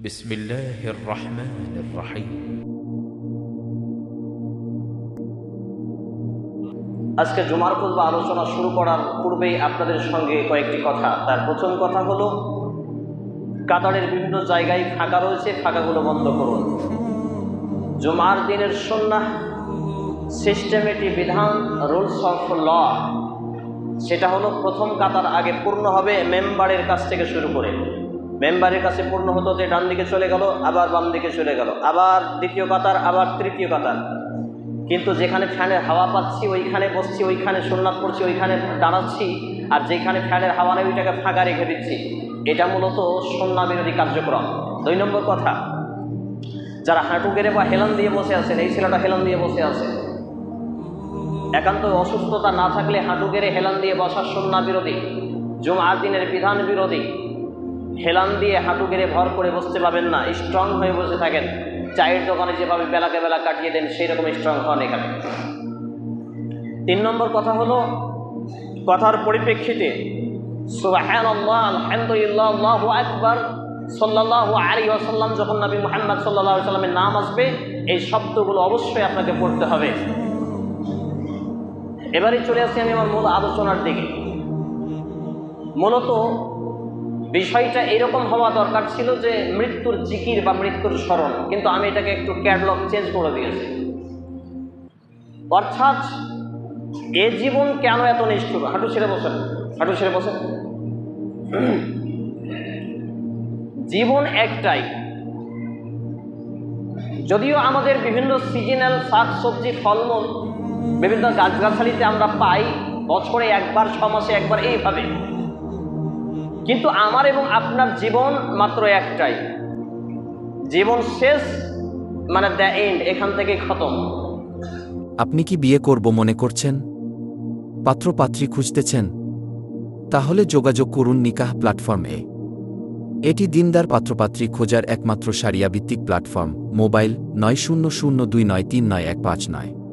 بسم الله الرحمن الرحيم আজকে জুমার খুতবা আলোচনা শুরু করার পূর্বেই আপনাদের সঙ্গে কয়েকটি কথা তার প্রথম কথা হলো কাতারের বিভিন্ন জায়গায় ফাঁকা রয়েছে ফাঁকাগুলো বন্ধ করুন জুমার দিনের সন্না সিস্টেমেটি বিধান রুলস অফ ল সেটা হলো প্রথম কাতার আগে পূর্ণ হবে মেম্বারের কাছ থেকে শুরু করে মেম্বারের কাছে পূর্ণ হতে হতে ডান দিকে চলে গেল, আবার বাম দিকে চলে গেল, আবার দ্বিতীয় কাতার, আবার তৃতীয় কাতার। কিন্তু যেখানে ফ্যানের হাওয়া পাচ্ছি, ওইখানে বসছি, ওইখানে সোননাথ পড়ছি ওইখানে দাঁড়াচ্ছি, আর যেখানে ফ্যানের হাওয়া নেই, ওইটাকে ফাঁকা রেখে দিচ্ছি। এটা মূলত সন্না বিরোধী কার্যক্রম। দুই নম্বর কথা, যারা হাঁটু গেড়ে বা হেলান দিয়ে বসে আছেন, এই ছেলেটা হেলান দিয়ে বসে আছে। একান্ত অসুস্থতা না থাকলে হাঁটু গেড়ে হেলান দিয়ে বসার সন্না বিরোধী জুমার দিনের বিধান বিরোধী। হেলান দিয়ে হাঁটু গেড়ে ভর করে বসতে পাবেন না স্ট্রং হয়ে বসে থাকেন। চায়ের দোকানে যেভাবে বেলাকে বেলা কাটিয়ে দেন সেই রকম স্ট্রং হন এখানে। তিন নম্বর কথা হলো, কথার পরিপ্রেক্ষিতে, সুবহানাল্লাহ, আলহামদুলিল্লাহ, আল্লাহু আকবার, সাল্লাল্লাহু আলাইহি ওয়াসাল্লাম, যখন নবী মুহাম্মদ আলাইহি সাল্লামের নাম আসবে, এই শব্দগুলো অবশ্যই আপনাকে পড়তে হবে। এবারে চলে আসছি আমি আমার মূল আলোচনার দিকে। মূলত বিষয়টা এরকম হওয়া দরকার ছিল যে মৃত্যুর জিকির বা মৃত্যুর স্মরণ। কিন্তু আমি এটাকে একটু ক্যাটলগ চেঞ্জ করে দিয়েছি। অর্থাৎ এ জীবন কেন এত নিষ্ঠুর? হাঁটু ছেড়ে বসেন। হাঁটু ছেড়ে বসেন। জীবন একটাই। যদিও আমাদের বিভিন্ন সিজনাল শাক, সবজি, ফলমূল, বিভিন্ন গাছগাছালিতে আমরা পাই, বছরে একবার ছ মাসে একবার, এইভাবে। কিন্তু আমার এবং আপনার জীবন মাত্র একটাই। জীবন শেষ মানে দ্য এন্ড এখান থেকে খতম। আপনি কি বিয়ে করব মনে করছেন? পাত্রপাত্রী খুঁজতেছেন? তাহলে যোগাযোগ করুন নিকাহ প্ল্যাটফর্মে। এটি দিনদার পাত্রপাত্রী খোঁজার একমাত্র সারিয়া ভিত্তিক প্ল্যাটফর্ম, মোবাইল নয় শূন্য শূন্য দুই নয় তিন নয় এক পাঁচ নয়।